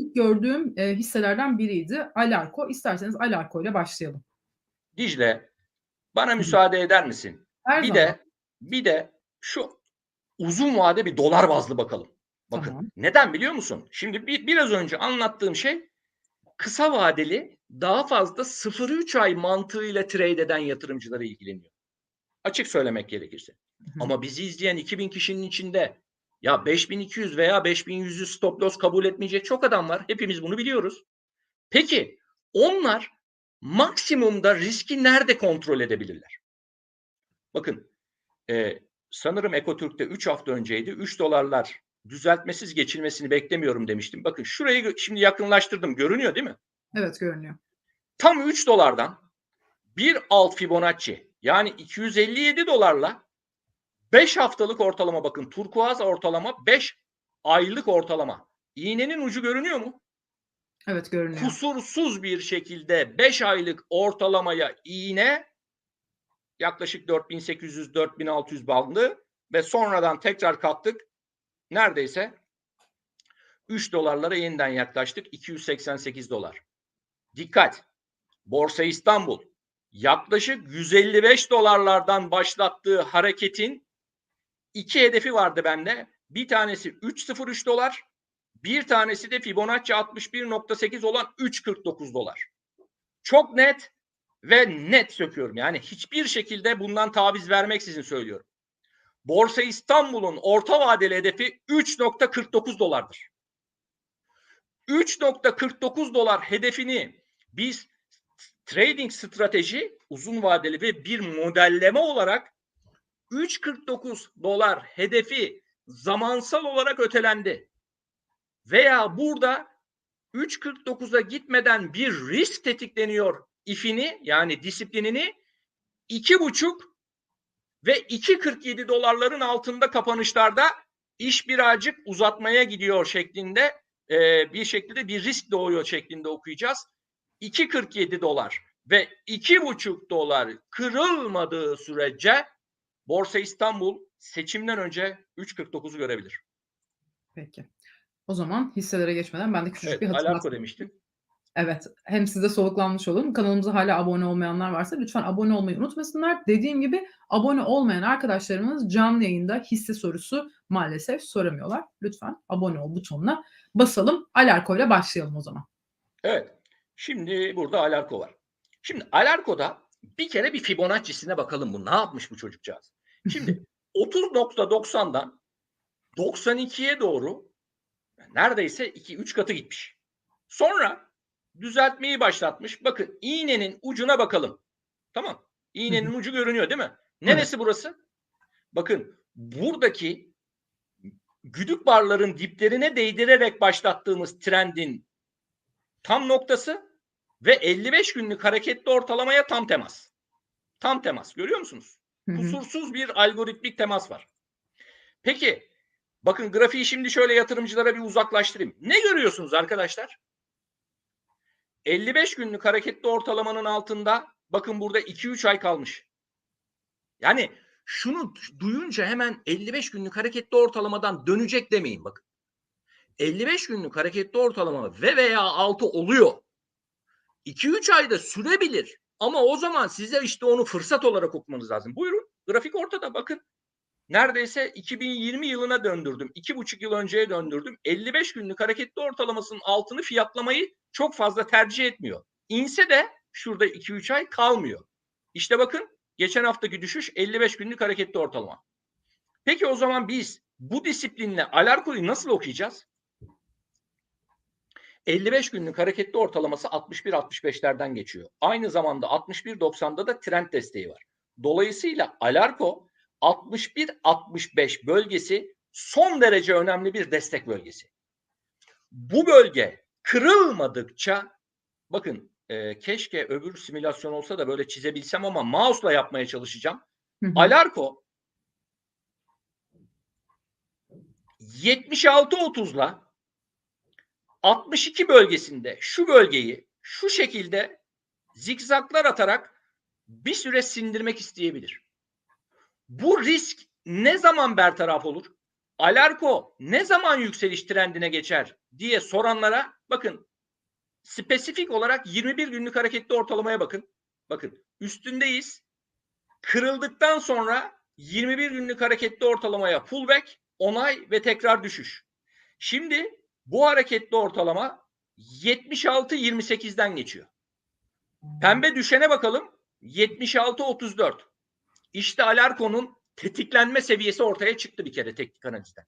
ilk gördüğüm e, hisselerden biriydi. Alarko. İsterseniz Alarko ile başlayalım. Dicle bana müsaade eder misin? Her bir zaman. de bir de şu uzun vade bir dolar bazlı bakalım. Bakın Tamam. neden biliyor musun? Şimdi bir, biraz önce anlattığım şey kısa vadeli daha fazla 0-3 ay mantığıyla trade eden yatırımcılara ilgileniyor. Açık söylemek gerekirse. Hı hı. Ama bizi izleyen 2000 kişinin içinde ya 5200 veya 5100'ü stop loss kabul etmeyecek çok adam var. Hepimiz bunu biliyoruz. Peki onlar maksimumda riski nerede kontrol edebilirler? Bakın e, sanırım Ekotürk'te 3 hafta önceydi. 3 dolarlar düzeltmesiz geçilmesini beklemiyorum demiştim. Bakın şurayı şimdi yakınlaştırdım. Görünüyor değil mi? Evet görünüyor. Tam 3 dolardan bir alt Fibonacci yani 257 dolarla 5 haftalık ortalama bakın turkuaz ortalama 5 aylık ortalama. İğnenin ucu görünüyor mu? Evet görünüyor. Kusursuz bir şekilde 5 aylık ortalamaya iğne yaklaşık 4800-4600 bandı ve sonradan tekrar kattık. Neredeyse 3 dolarlara yeniden yaklaştık. 288 dolar. Dikkat. Borsa İstanbul yaklaşık 155 dolarlardan başlattığı hareketin iki hedefi vardı bende. Bir tanesi 3.03 dolar, bir tanesi de Fibonacci 61.8 olan 3.49 dolar. Çok net ve net söküyorum. Yani hiçbir şekilde bundan taviz vermeksizin söylüyorum. Borsa İstanbul'un orta vadeli hedefi 3.49 dolardır. 3.49 dolar hedefini biz trading strateji uzun vadeli ve bir modelleme olarak 3.49 dolar hedefi zamansal olarak ötelendi. Veya burada 3.49'a gitmeden bir risk tetikleniyor ifini yani disiplinini 2.5 ve 2.47 dolarların altında kapanışlarda iş birazcık uzatmaya gidiyor şeklinde e, bir şekilde bir risk doğuyor şeklinde okuyacağız. 2.47 dolar ve 2.5 dolar kırılmadığı sürece Borsa İstanbul seçimden önce 3.49'u görebilir. Peki. O zaman hisselere geçmeden ben de küçücük Evet, bir hatırlatma. demiştin. Evet. Hem siz de soluklanmış olun. Kanalımıza hala abone olmayanlar varsa lütfen abone olmayı unutmasınlar. Dediğim gibi abone olmayan arkadaşlarımız canlı yayında hisse sorusu maalesef soramıyorlar. Lütfen abone ol butonuna basalım. Alarko ile başlayalım o zaman. Evet. Şimdi burada Alarko var. Şimdi Alarko'da bir kere bir Fibonacci'sine bakalım bu. Ne yapmış bu çocukcağız? Şimdi 30.90'dan 92'ye doğru neredeyse 2-3 katı gitmiş. Sonra düzeltmeyi başlatmış. Bakın iğnenin ucuna bakalım. Tamam. İğnenin ucu görünüyor değil mi? Neresi burası? Bakın buradaki güdük barların diplerine değdirerek başlattığımız trendin tam noktası ve 55 günlük hareketli ortalamaya tam temas. Tam temas. Görüyor musunuz? Kusursuz bir algoritmik temas var. Peki bakın grafiği şimdi şöyle yatırımcılara bir uzaklaştırayım. Ne görüyorsunuz arkadaşlar? 55 günlük hareketli ortalamanın altında bakın burada 2-3 ay kalmış. Yani şunu duyunca hemen 55 günlük hareketli ortalamadan dönecek demeyin bakın. 55 günlük hareketli ortalama ve veya altı oluyor. 2-3 ayda sürebilir. Ama o zaman size işte onu fırsat olarak okumanız lazım. Buyurun. Grafik ortada bakın. Neredeyse 2020 yılına döndürdüm. 2,5 yıl önceye döndürdüm. 55 günlük hareketli ortalamasının altını fiyatlamayı çok fazla tercih etmiyor. İnse de şurada 2-3 ay kalmıyor. İşte bakın geçen haftaki düşüş 55 günlük hareketli ortalama. Peki o zaman biz bu disiplinle Alarko'yu nasıl okuyacağız? 55 günlük hareketli ortalaması 61-65'lerden geçiyor. Aynı zamanda 61-90'da da trend desteği var. Dolayısıyla Alarko 61-65 bölgesi son derece önemli bir destek bölgesi. Bu bölge kırılmadıkça bakın e, keşke öbür simülasyon olsa da böyle çizebilsem ama mouse'la yapmaya çalışacağım. Hı hı. Alarko 76-30'la 62 bölgesinde şu bölgeyi şu şekilde zikzaklar atarak bir süre sindirmek isteyebilir. Bu risk ne zaman bertaraf olur? Alarko ne zaman yükseliş trendine geçer diye soranlara bakın spesifik olarak 21 günlük hareketli ortalamaya bakın. Bakın üstündeyiz. Kırıldıktan sonra 21 günlük hareketli ortalamaya pullback, onay ve tekrar düşüş. Şimdi bu hareketli ortalama 76-28'den geçiyor. Pembe düşene bakalım. 76-34. İşte Alarko'nun tetiklenme seviyesi ortaya çıktı bir kere teknik analizden.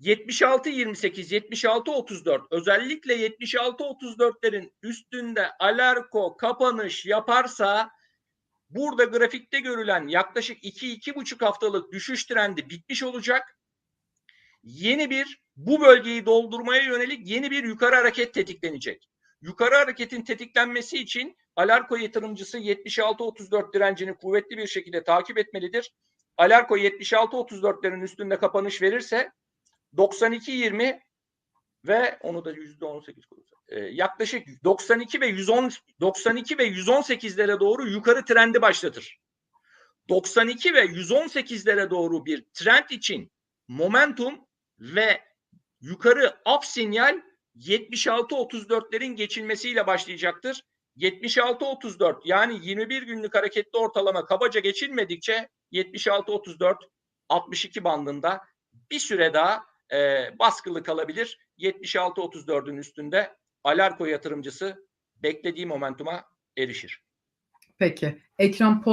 76-28, 76-34 özellikle 76-34'lerin üstünde Alarko kapanış yaparsa burada grafikte görülen yaklaşık 2-2,5 haftalık düşüş trendi bitmiş olacak. Yeni bir bu bölgeyi doldurmaya yönelik yeni bir yukarı hareket tetiklenecek. Yukarı hareketin tetiklenmesi için Alarko yatırımcısı 76-34 direncini kuvvetli bir şekilde takip etmelidir. Alarko 76-34'lerin üstünde kapanış verirse 92-20 ve onu da %18 koyarsak, e, yaklaşık 92 ve 110 92 ve 118'lere doğru yukarı trendi başlatır. 92 ve 118'lere doğru bir trend için momentum ve yukarı up sinyal 76-34'lerin geçilmesiyle başlayacaktır. 76-34 yani 21 günlük hareketli ortalama kabaca geçilmedikçe 76-34 62 bandında bir süre daha e, baskılı kalabilir. 76-34'ün üstünde Alarko yatırımcısı beklediği momentuma erişir. Peki. Ekrem Polat